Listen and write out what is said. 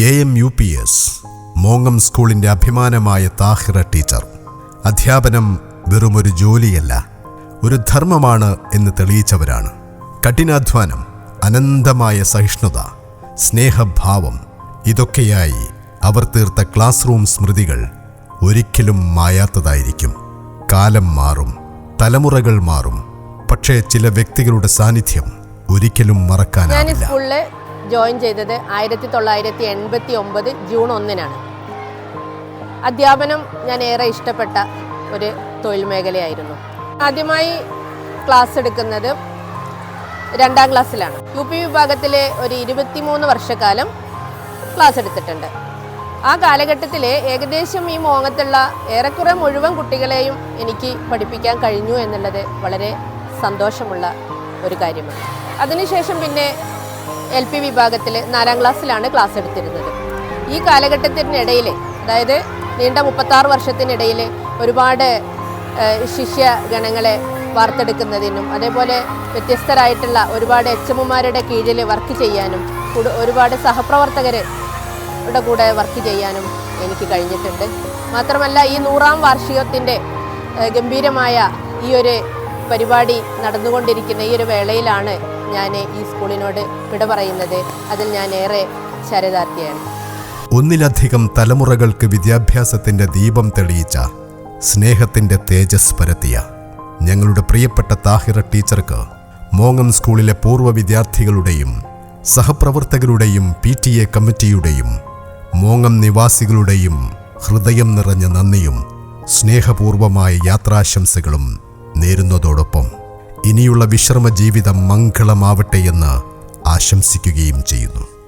A M U P S മോങ്ങം സ്കൂളിന്റെ അഭിമാനമായ Thahira teacher. അധ്യാപനം വെറുമൊരു ജോലിയല്ല ഒരു ധർമ്മമാണ് എന്ന് തെളിയിച്ചവരാണ്. കഠിനാധ്വാനം അനന്തമായ സഹിഷ്ണുത സ്നേഹഭാവം ഇതൊക്കെയായി അവർ തീർത്ത ക്ലാസ് റൂം സ്മൃതികൾ ഒരിക്കലും മായാത്തതായിരിക്കും. കാലം മാറും തലമുറകൾ മാറും പക്ഷേ ചില വ്യക്തികളുടെ സാന്നിധ്യം ഒരിക്കലും മറക്കാനാവില്ല. ജോയിൻ ചെയ്തത് ആയിരത്തി തൊള്ളായിരത്തി എൺപത്തി ഒമ്പത് ജൂൺ ഒന്നിനാണ്. അധ്യാപനം ഞാൻ ഏറെ ഇഷ്ടപ്പെട്ട ഒരു തൊഴിൽ മേഖലയായിരുന്നു. ആദ്യമായി ക്ലാസ് എടുക്കുന്നത് രണ്ടാം ക്ലാസ്സിലാണ്. യു പി വിഭാഗത്തിലെ ഒരു ഇരുപത്തിമൂന്ന് വർഷക്കാലം ക്ലാസ് എടുത്തിട്ടുണ്ട്. ആ കാലഘട്ടത്തിൽ ഏകദേശം ഈ മോങ്ങത്തുള്ള ഏറെക്കുറെ മുഴുവൻ കുട്ടികളെയും എനിക്ക് പഠിപ്പിക്കാൻ കഴിഞ്ഞു എന്നുള്ളത് വളരെ സന്തോഷമുള്ള ഒരു കാര്യമാണ്. അതിനുശേഷം പിന്നെ എൽ പി വിഭാഗത്തിൽ നാലാം ക്ലാസ്സിലാണ് ക്ലാസ് എടുത്തിരുന്നത്. ഈ കാലഘട്ടത്തിനിടയിൽ അതായത് നീണ്ട മുപ്പത്താറ് വർഷത്തിനിടയിൽ ഒരുപാട് ശിഷ്യഗണങ്ങളെ വാർത്തെടുക്കുന്നതിനും അതേപോലെ വ്യത്യസ്തരായിട്ടുള്ള ഒരുപാട് എച്ച് എമ്മുമാരുടെ കീഴിൽ വർക്ക് ചെയ്യാനും ഒരുപാട് സഹപ്രവർത്തകരുടെ കൂടെ വർക്ക് ചെയ്യാനും എനിക്ക് കഴിഞ്ഞിട്ടുണ്ട്. മാത്രമല്ല ഈ നൂറാം വാർഷികത്തിന്റെ ഗംഭീരമായ ഈ ഒരു പരിപാടി നടന്നുകൊണ്ടിരിക്കുന്ന ഈ ഒരു വേളയിലാണ് ഞാൻ ഈ സ്കൂളിനോട് വിട പറയുന്നത്. അതിൽ ഞാൻ ഏറെ ചരിതാർത്ഥിയാണ് ഒന്നിലധികം തലമുറകൾക്ക് വിദ്യാഭ്യാസത്തിന്റെ ദീപം തെളിയിച്ച സ്നേഹത്തിന്റെ തേജസ് പരത്തിയ ഞങ്ങളുടെ പ്രിയപ്പെട്ട താഹിറ ടീച്ചർക്ക് മോങ്ങം സ്കൂളിലെ പൂർവ വിദ്യാർത്ഥികളുടെയും സഹപ്രവർത്തകരുടെയും പി ടി എ കമ്മിറ്റിയുടെയും മോങ്ങം നിവാസികളുടെയും ഹൃദയം നിറഞ്ഞ നന്ദിയും സ്നേഹപൂർവമായ യാത്രാശംസകളും നേരുന്നതോടൊപ്പം ഇനിയുള്ള വിശ്രമ ജീവിതം മംഗളമാവട്ടെ എന്ന് ആശംസിക്കുകയും ചെയ്യുന്നു.